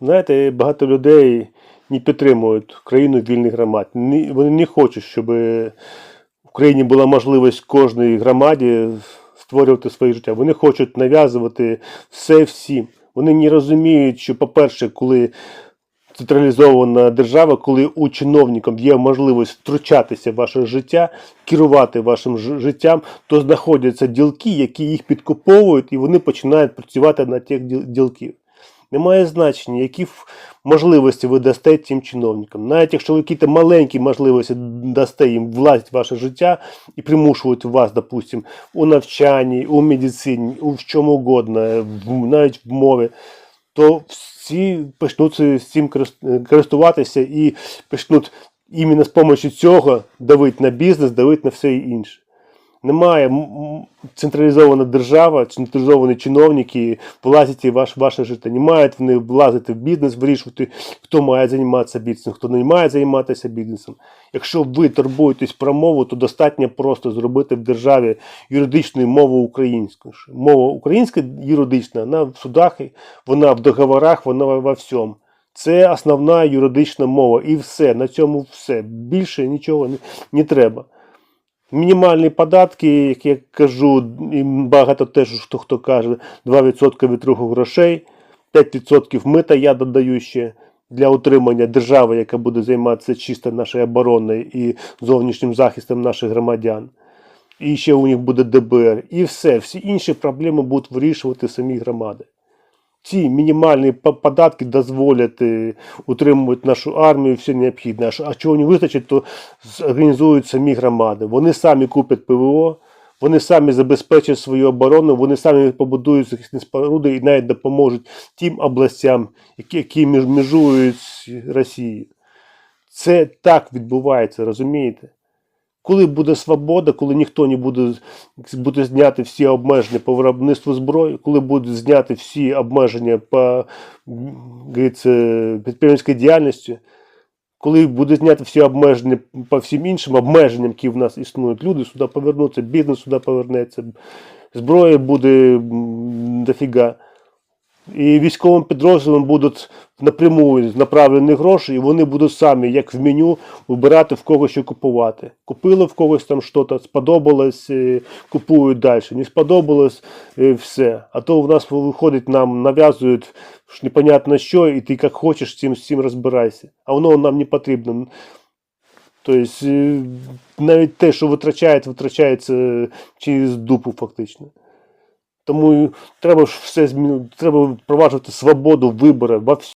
Знаєте, багато людей не підтримують країну вільних громад. Вони не хочуть, щоб в Україні була можливість кожній громаді створювати своє життя. Вони хочуть нав'язувати все всім. Вони не розуміють, що, по-перше, коли централізована держава, коли у чиновників є можливість втручатися в ваше життя, керувати вашим життям, то знаходяться ділки, які їх підкуповують, і вони починають працювати на тих діл- ділків. Немає значення, які можливості ви дасте цим чиновникам. Навіть якщо ви якісь маленькі можливості дасте їм влазити в ваше життя і примушують вас, допустим, у навчанні, у медицині, у в чому угодно, навіть в мові, то всі почнуть з цим користуватися і почнуть іменно з допомогою цього давити на бізнес, давити на все інше. Немає централізована держава, централізовані чиновники влазити в ваш, ваше життя. Не мають вони влазити в бізнес, вирішувати, хто має займатися бізнесом, хто не має займатися бізнесом. Якщо ви турбуєтесь про мову, то достатньо просто зробити в державі юридичну мову українську. Мова українська юридична, вона в судах, вона в договорах, вона во всьому. Це основна юридична мова. І все. На цьому все. Більше нічого не, не треба. Мінімальні податки, як я кажу, і багато теж хто хто каже, 2% від руху грошей, 5% мита я додаю ще для утримання держави, яка буде займатися чисто нашою обороною і зовнішнім захистом наших громадян. І ще у них буде ДБР. І все. Всі інші проблеми будуть вирішувати самі громади. Ці мінімальні податки дозволять е, утримувати нашу армію, все необхідне. А чого не вистачить, то організують самі громади. Вони самі куплять ПВО, вони самі забезпечать свою оборону, вони самі побудують захисні споруди і навіть допоможуть тим областям, які, які між- межують Росією. Це так відбувається, розумієте? Коли буде свобода, коли ніхто не буде, буде зняти всі обмеження по виробництву зброї, коли будуть зняти всі обмеження по підприємницькій діяльності, коли буде зняти всі обмеження по всім іншим обмеженням, які в нас існують, люди сюди повернуться, бізнес сюди повернеться, зброя буде дофіга. І військовим підрозділам будуть напряму направлені гроші, і вони будуть самі, як в меню, вибирати в кого що купувати. Купили в когось там щось, сподобалось, е, купують далі. Не сподобалось е, все. А то в нас виходить, нам нав'язують непонятно що, і ти як хочеш цим, з цим розбирайся. А воно нам не потрібно. Тобто, е, навіть те, що витрачають, витрачається через дупу фактично. Тому треба ж все змінити, треба впроваджувати свободу вибору.